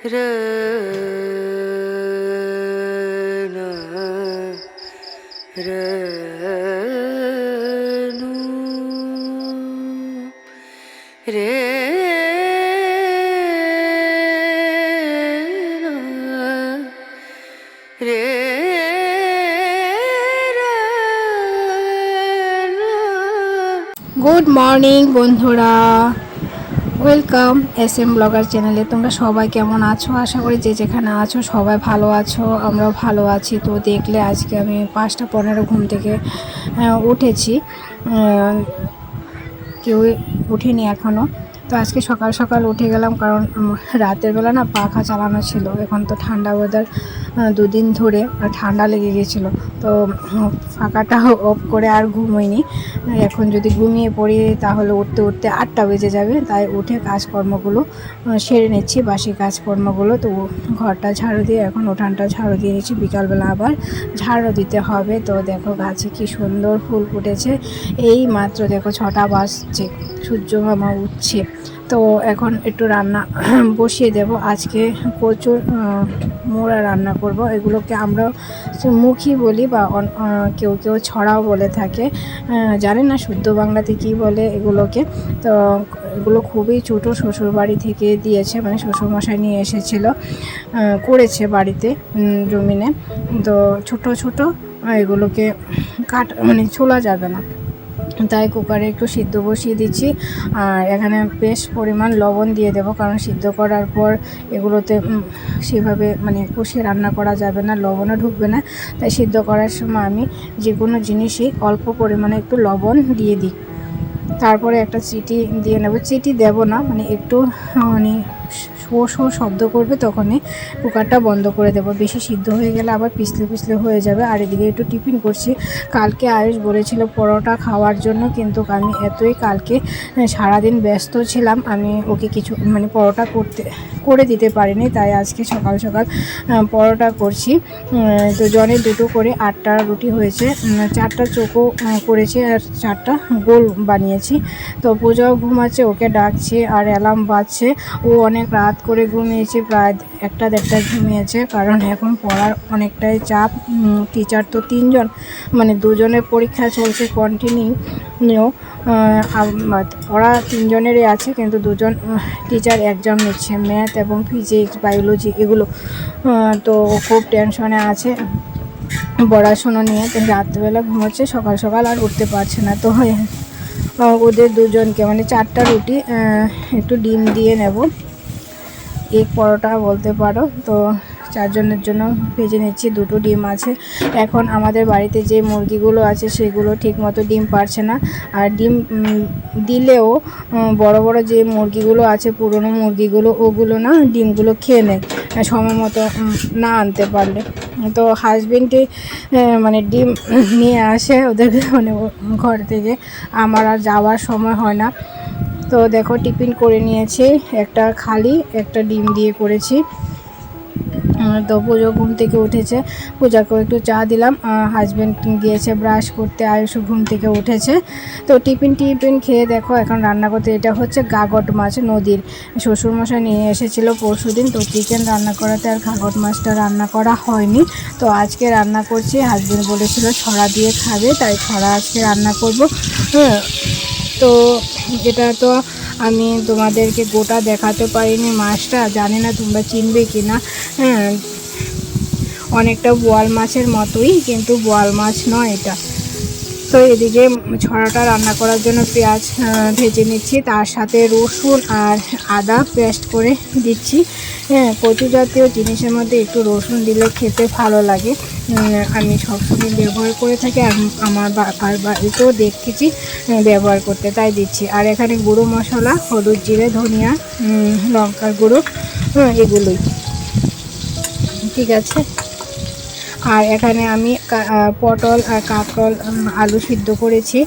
Good morning বন্ধুরা। Welcome S M blogger চ্যানেলে তোমরা সবাই কেমন আছো? আশা করি যে যেখানে আছো, সবাই ভালো আছো, আমরাও ভালো আছি। তো দেখলে আজকে আমি পাঁচটা পনেরো ঘুম থেকে উঠেছি। কেউ উঠিনি এখনও তো আজকে সকাল সকাল উঠে গেলাম কারণ রাতের বেলা না পাখা চালানো ছিল। এখন তো ঠান্ডা ওয়েদার দুদিন ধরে ঠান্ডা লেগে গেছিল। তো পাখাটা অফ করে আর ঘুমোইনি। এখন যদি ঘুমিয়ে পড়ি তাহলে উঠতে উঠতে আটটা বেজে যাবে। তাই উঠে কাজকর্মগুলো সেরে নিচ্ছি, বাসি কাজকর্মগুলো। তো ঘরটা ঝাড়ু দিয়ে, এখন উঠানটা ঝাড়ু দিয়ে নিচ্ছি। বিকালবেলা আবার ঝাড়ু দিতে হবে। তো দেখো গাছে কি সুন্দর ফুল ফুটেছে। এই মাত্র দেখো ছটা বাজছে। সূর্য মামা উঠছে। তো এখন একটু রান্না বসিয়ে দেব। আজকে প্রচুর মোড়া রান্না করব। এগুলোকে আমরা মুখী বলি বা কেউ কেউ ছড়াও বলে থাকে। জানে না শুদ্ধ বাংলাতে কি বলে এগুলোকে? তো এগুলো খুবই ছোটো, শ্বশুরবাড়ি থেকে দিয়েছে মানে শ্বশুরমশাই নিয়ে এসেছিল করেছে বাড়িতে জমিনে। তো ছোট ছোট এগুলোকে কাট মানে ছোলা যাবে না। তাই কুকারে একটু সিদ্ধ বসিয়ে দিচ্ছি। আর এখানে বেশ পরিমাণ লবণ দিয়ে দেবো, কারণ সিদ্ধ করার পর এগুলোতে সেভাবে মানে কষিয়ে রান্না করা যাবে না, লবণও ঢুকবে না। তাই সিদ্ধ করার সময় আমি যে কোনো জিনিসই অল্প পরিমাণে একটু লবণ দিয়ে দিই। তারপরে একটা চিটি দিয়ে নেব। চিটি দেব না মানে একটু মানে শো শো শব্দ করবে তখনই কুকারটা বন্ধ করে দেবো। বেশি সিদ্ধ হয়ে গেলে আবার পিছলে পিছলে হয়ে যাবে। আর এদিকে একটু টিফিন করছি। কালকে আয়ুষ বলেছিল পরোটা খাওয়ার জন্য কিন্তু আমি এতই কালকে সারাদিন ব্যস্ত ছিলাম আমি ওকে কিছু মানে পরোটা করতে করে দিতে পারিনি তাই আজকে সকাল সকাল পরোটা করছি। তো জনের দুটো করে আটটা রুটি হয়েছে চারটা আহ, করেছি আর চারটা গোল বানিয়েছি। তো পূজাও ঘুমাচ্ছে ওকে ডাকছে আর অ্যালার্ম বাজছে। ও অনেক রাত করে ঘুমিয়েছি, প্রায় একটা দেড়টা ঘুমিয়েছে। কারণ এখন পড়ার অনেকটাই চাপ। টিচার তো তিনজন মানে দুজনের পরীক্ষা চলছে কন্টিনিউ পড়া তিনজনেরই আছে, কিন্তু দুজন টিচার এক্সাম নিচ্ছে। ম্যাথ এবং ফিজিক্স বায়োলজি এগুলো। তো খুব টেনশনে আছে। পড়াশুনো নিয়ে তো রাত্রেবেলা ঘুমোচ্ছে, সকাল সকাল আর উঠতে পারছে না। তো ওদের দুজনকে মানে চারটা রুটি একটু ডিম দিয়ে নেব। এক পরোটা বলতে পারো। তো চারজনের জন্য ভেজে নিচ্ছি, দুটো ডিম আছে। এখন আমাদের বাড়িতে যে মুরগিগুলো আছে সেগুলো ঠিকমতো ডিম পারছে না। আর ডিম দিলেও বড় বড় যে মুরগিগুলো আছে, পুরনো মুরগিগুলো, ওগুলো না ডিমগুলো খেয়ে নেয়, সময় মতো না আনতে পারলে। তো হাজবেন্ডে মানে ডিম নিয়ে আসে ওদেরকে মানে ঘর থেকে। আমার আর যাওয়ার সময় হয় না। তো দেখো, টিফিন করে নিয়েছি, একটা খালি, একটা ডিম দিয়ে করেছি। তো পুজো ঘুম থেকে উঠেছে। পূজাকেও একটু চা দিলাম। হাজব্যান্ড গিয়েছে ব্রাশ করতে আয়ুষ ঘুম থেকে উঠেছে। তো টিফিন টিফিন খেয়ে দেখো, এখন রান্না করতে এটা হচ্ছে গাগট মাছ নদীর। শ্বশুরমশাই নিয়ে এসেছিল পরশু দিন, তো চিকেন রান্না করাতে আর গাগট মাছটা রান্না করা হয়নি। তো আজকে রান্না করছি হাজব্যান্ড বলেছিল ছড়া দিয়ে খাবে, তাই ছড়া আজকে রান্না করব। হ্যাঁ। তো এটা তো আমি তোমাদেরকে গোটা দেখাতে পারিনি মাছটা, জানি না তোমরা চিনবে কি না হ্যাঁ অনেকটা বোয়াল মাছের মতোই, কিন্তু বোয়াল মাছ নয় এটা। তো এদিকে ছড়াটা রান্না করার জন্য পেঁয়াজ ভেজে নিচ্ছি। তার সাথে রসুন আর আদা পেস্ট করে দিচ্ছি। হ্যাঁ কচু জাতীয় জিনিসের মধ্যে একটু রসুন দিলে খেতে ভালো লাগে। আমি সবসময় ব্যবহার করে থাকি আর আমার বাবার বাড়িতেও দেখেছি ব্যবহার করতে তাই দিচ্ছি। আর এখানে গুঁড়ো মশলা হলুদ জিরে ধনিয়া লঙ্কার গুঁড়ো হ্যাঁ, এগুলোই। ঠিক আছে? আর এখানে আমি পটল আর কাঁকরল আলু সিদ্ধ করেছি।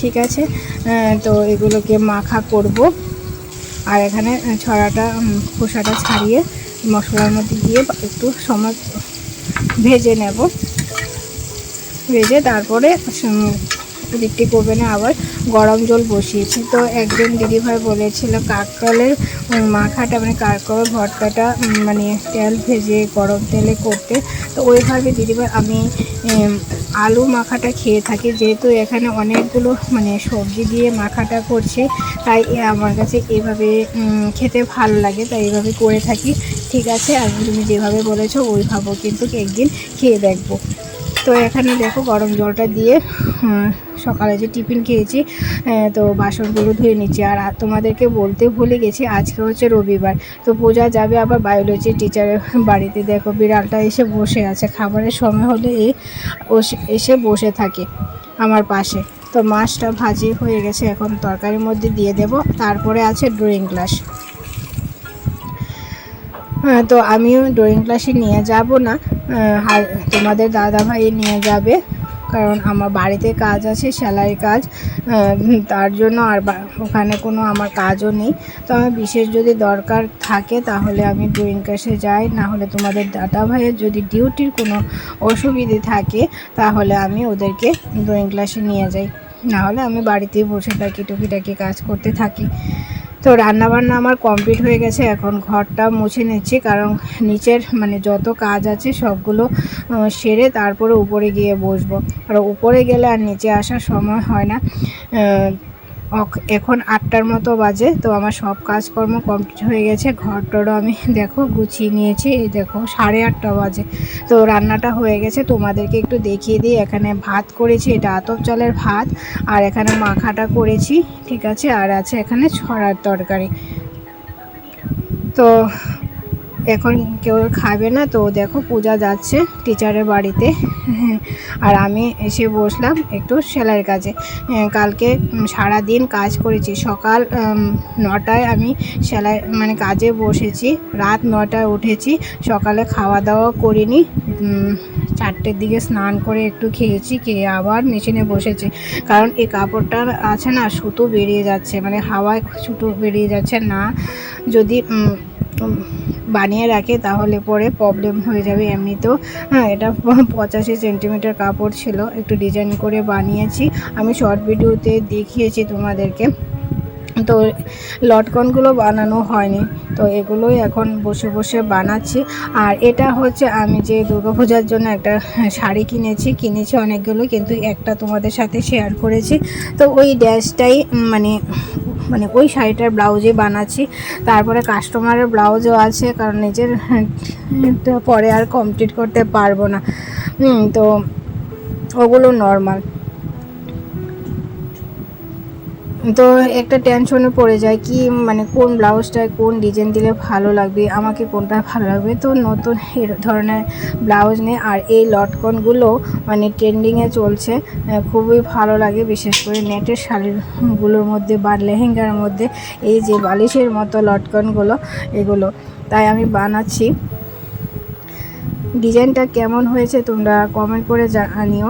ঠিক আছে। তো এগুলোকে মাখা করব। আর এখানে ছড়াটা খোসাটা ছাড়িয়ে মশলার মধ্যে দিয়ে একটু সময় ভেজে নেব। ভেজে তারপরে ওদিকটি করবে না, আবার গরম জল বসিয়েছি। তো একজন দিদিভাই বলেছিল, কাকরলের মাখাটা মানে কাকরল ভর্তাটা মানে তেল ভেজে গরম তেলে করতে। তো ওইভাবে দিদিভাই, আমি আলু মাখাটা খেয়ে থাকি। যেহেতু এখানে অনেকগুলো মানে সবজি দিয়ে মাখাটা করছে, তাই আমার কাছে এভাবে খেতে ভালো লাগে, তাই এইভাবে করে থাকি। ঠিক আছে, আর তুমি যেভাবে বলেছ, ওইভাবেও কিন্তু একদিন খেয়ে দেখব। তো এখানে দেখো গরম জলটা দিয়ে সকালে যে টিফিন খেয়েছি তো বাসনগুলো ধুয়ে নিচ্ছি। আর তোমাদেরকে বলতে ভুলে গেছি, আজকে হচ্ছে রবিবার। তো পূজা যাবে আবার বায়োলজি টিচারের বাড়িতে। দেখো বিড়ালটা এসে বসে আছে। খাবারের সময় হলে এ এসে বসে থাকে আমার পাশে। তো মাছটা ভাজি হয়ে গেছে, এখন তরকারির মধ্যে দিয়ে দেব। তারপরে আছে ড্রয়িং ক্লাস হ্যাঁ তো আমিও ড্রয়িং ক্লাসে নিয়ে যাব না। তোমাদের দাদা ভাই নিয়ে যাবে, কারণ আমার বাড়িতে কাজ আছে সেলাই কাজ তার জন্য আর ওখানে কোনো আমার কাজও নেই। তো আমার বিশেষ যদি দরকার থাকে, তাহলে আমি ড্রয়িং ক্লাসে যাই না হলে তোমাদের দাদা ভাইয়ের যদি ডিউটির কোনো অসুবিধে থাকে, তাহলে আমি ওদেরকে ড্রয়িং ক্লাসে নিয়ে যাই। না হলে আমি বাড়িতেই বসে থাকি, টুকিটাকি কাজ করতে থাকি। তো রান্নাবান্না আমার কমপ্লিট হয়ে গেছে। এখন ঘরটা মুছে নিচ্ছি, কারণ নিচের মানে যত কাজ আছে সবগুলো সেরে তারপরে উপরে গিয়ে বসবো। আর উপরে গেলে আর নিচে আসার সময় হয় না। এখন আটটার মতো বাজে, তো আমার সব কাজকর্ম কমপ্লিট হয়ে গেছে। ঘরটরও আমি, দেখো, গুছিয়ে নিয়েছি। এই দেখো, সাড়ে আটটা বাজে। তো রান্নাটা হয়ে গেছে। তোমাদেরকে একটু দেখিয়ে দিই। এখানে ভাত করেছি, এটা আতপ চালের ভাত, আর এখানে মাখাটা করেছি, ঠিক আছে? আর আছে এখানে ছড়ার তরকারি। তো এখন কেউ খাবে না তো দেখো পূজা যাচ্ছে টিচারের বাড়িতে। আর আমি এসে বসলাম একটু সেলাইয়ের কাজে। হ্যাঁ, কালকে উম, সারাদিন কাজ করেছি। সকাল নটায় আমি সেলাই মানে কাজে বসেছি। রাত নটায় উঠেছি। সকালে খাওয়া দাওয়া করিনি। চারটের দিকে স্নান করে একটু খেয়েছি খেয়ে আবার মেশিনে বসেছি। কারণ এই কাপড়টা আছে না সুতো বেরিয়ে যাচ্ছে। মানে হাওয়ায় সুতো বেরিয়ে যাচ্ছে না। যদি বানিয়ে রাখে, তাহলে পরে প্রবলেম হয়ে যাবে এমনিতেও। হ্যাঁ এটা পঁচাশি সেন্টিমিটার কাপড় ছিল, একটু ডিজাইন করে বানিয়েছি। আমি শর্ট ভিডিওতে দেখিয়েছি তোমাদেরকে। তো লটকনগুলো বানানো হয়নি, তো এগুলোই এখন বসে বসে বানাচ্ছি। আর এটা হচ্ছে আমি যে দুর্গাপূজার জন্য একটা শাড়ি কিনেছি কিনেছি অনেকগুলো, কিন্তু একটা তোমাদের সাথে শেয়ার করেছি। তো ওই ড্যাশটাই মানে মানে ওই শাড়িটার ব্লাউজে বানাচ্ছি। তারপরে কাস্টমারের ব্লাউজও আছে, কারণ নিজের পরে আর কমপ্লিট করতে পারব না। তো ওগুলো নর্মাল তো একটা টেনশনে পড়ে যায় কি মানে কোন ব্লাউজটায় কোন ডিজাইন দিলে ভালো লাগবে, আমাকে কোনটা ভালো লাগবে। তো নতুন এর ধরনের ব্লাউজ নেই আর এই লটকনগুলো মানে ট্রেন্ডিংয়ে চলছে খুবই ভালো লাগে। বিশেষ করে নেটের শাড়িগুলোর মধ্যে বা লেহেঙ্গার মধ্যে এই যে বালিশের মতো লটকনগুলো এগুলো। তাই আমি বানাচ্ছি। ডিজাইনটা কেমন হয়েছে তোমরা কমেন্ট করে জানিও।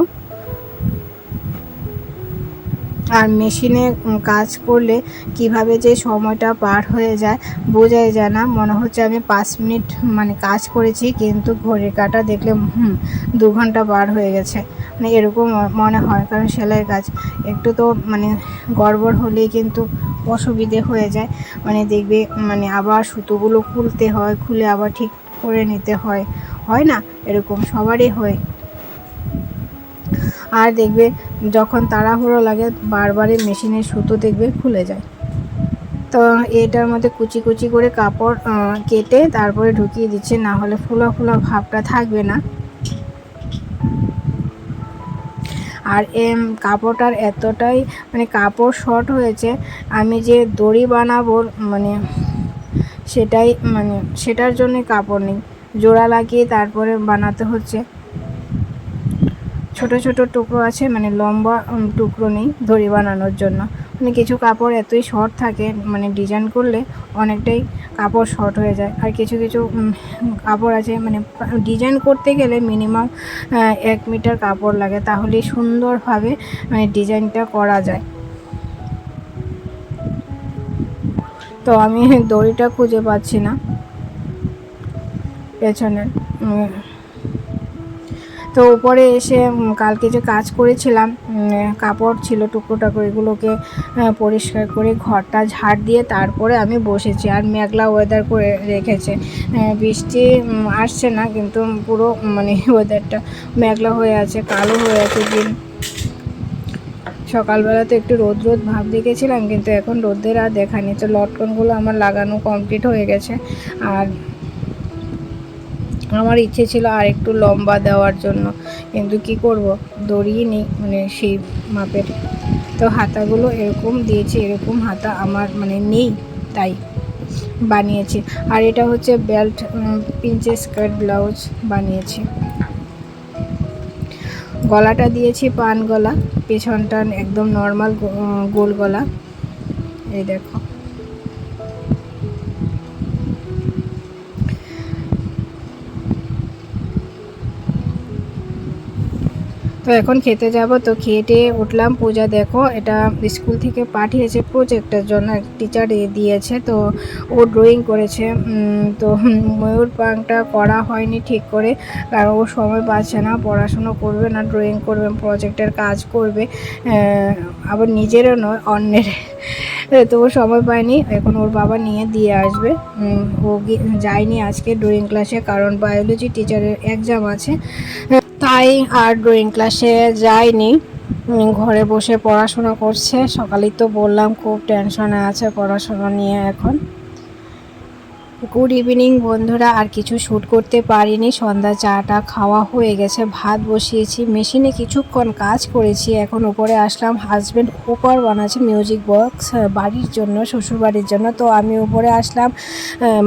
আর মেশিনে কাজ করলে কীভাবে যে সময়টা পার হয়ে যায় বোঝাই যায় না। মনে হচ্ছে আমি পাঁচ মিনিট মানে কাজ করেছি কিন্তু ঘড়ির কাটা দেখলে, হুম, দু ঘণ্টা পার হয়ে গেছে। মানে এরকম মনে হয় কারণ সেলাইয়ের কাজ একটু তো মানে গড়বড় হলেই কিন্তু অসুবিধে হয়ে যায়। মানে দেখবে মানে আবার সুতোগুলো খুলতে হয়, খুলে আবার ঠিক করে নিতে হয়। হয় না? এরকম সবারই হয়। আর দেখবে যখন তাড়াহুড়ো লাগে, বারবারই মেশিনের সুতো দেখবে খুলে যায়। তো এটার মধ্যে কুচি কুচি করে কাপড় কেটে তারপরে ঢুকিয়ে দিচ্ছে, না হলে ফুলা ফুলা ভাবটা থাকবে না। আর এম, কাপড়টার এতটাই মানে কাপড় শর্ট হয়েছে, আমি যে দড়ি বানাবো মানে সেটাই মানে সেটার জন্য কাপড় নেই। জোড়া লাগিয়ে তারপরে বানাতে হচ্ছে। ছোট ছোট টুকরো আছে মানে লম্বা টুকরো নেই দড়ি বানানোর জন্য। মানে কিছু কাপড় এতই শর্ট থাকে মানে ডিজাইন করলে অনেকটাই কাপড় শর্ট হয়ে যায়। আর কিছু কিছু কাপড় আছে মানে ডিজাইন করতে গেলে মিনিমাম এক মিটার কাপড় লাগে তাহলে সুন্দরভাবে মানে ডিজাইনটা করা যায়। তো আমি দড়িটা খুঁজে পাচ্ছি না। পেছনের তো উপরে এসে কালকে যে কাজ করেছিলাম কাপড় ছিল, টুকরো টাকরো, এগুলোকে পরিষ্কার করে ঘরটা ঝাড় দিয়ে তারপরে আমি বসেছি। আর মেঘলা ওয়েদার করে রেখেছে। বৃষ্টি আসছে না, কিন্তু পুরো মানে ওয়েদারটা মেঘলা হয়ে আছে, কালো হয়ে আছে। দিন সকালবেলা তো একটু রোদ রোদ ভাব দেখেছিলাম, কিন্তু এখন রোদের আর দেখা নেই। তো লটকনগুলো আমার লাগানো কমপ্লিট হয়ে গেছে। আর আমার ইচ্ছে ছিল আর একটু লম্বা দেওয়ার জন্য। কিন্তু কি করব? দড়িয়ে নেই মানে সেই মাপের। তো হাতাগুলো এরকম দিয়েছি, এরকম হাতা আমার মানে নেই, তাই বানিয়েছি। আর এটা হচ্ছে বেল্ট পিঞ্চে স্কার্ট ব্লাউজ বানিয়েছি। গলাটা দিয়েছি পান গলা পেছনটা একদম নর্মাল গোল গলা। এই দেখো। তো এখন খেতে যাব। তো খেয়ে টেয়ে উঠলাম। পূজা দেখো, এটা স্কুল থেকে পাঠিয়েছে প্রজেক্টের জন্য। টিচার দিয়েছে, তো ও ড্রয়িং করেছে। তো ময়ূর পাংটা করা হয়নি ঠিক করে। কারণ ও সময় পাচ্ছে না, পড়াশুনো করবে না ড্রয়িং করবে প্রজেক্টের কাজ করবে। আবার নিজেরও নয়, অন্যের। তো ও সময় পায়নি, এখন ওর বাবা নিয়ে দিয়ে আসবে। ও যায়নি আজকে ড্রয়িং ক্লাসে কারণ বায়োলজি টিচারের এক্সাম আছে। তাই আর ড্রয়িং ক্লাসে যায়নি ঘরে বসে পড়াশোনা করছে। সকালেই তো বললাম, খুব টেনশনে আছে পড়াশোনা নিয়ে এখন। গুড ইভিনিং বন্ধুরা। আর কিছু শ্যুট করতে পারিনি। সন্ধ্যা চাটা খাওয়া হয়ে গেছে, ভাত বসিয়েছি মেশিনে কিছুক্ষণ কাজ করেছি। এখন উপরে আসলাম হাজব্যান্ড উপর বানাচ্ছে মিউজিক বক্স বাড়ির জন্য শ্বশুর বাড়ির জন্য। তো আমি উপরে আসলাম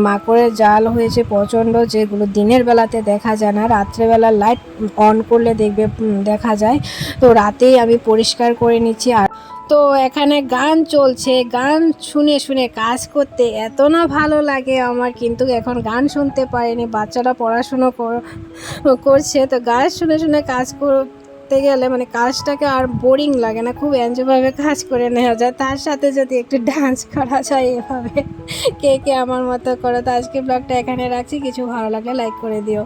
মাকড়ের জাল হয়েছে প্রচণ্ড, যেগুলো দিনের বেলাতে দেখা যায় না। রাত্রেবেলা লাইট অন করলে দেখবে দেখা যায়। তো রাতেই আমি পরিষ্কার করে নিচ্ছি। আর তো এখানে গান চলছে, গান শুনে শুনে কাজ করতে এত না ভালো লাগে আমার, কিন্তু এখন গান শুনতে পারিনি, বাচ্চারা পড়াশুনো কর- করছে, তো গান শুনে শুনে কাজ করতে গেলে মানে কাজটাকে আর বোরিং লাগে না, খুব এনজয়ভাবে কাজ করে নেওয়া যায়। তার সাথে যদি একটু ডান্স করা যায় এভাবে, কে কে আমার মতো করো, তো আজকে ব্লগটা এখানে রাখছি, কিছু ভালো লাগলে লাইক করে দিও।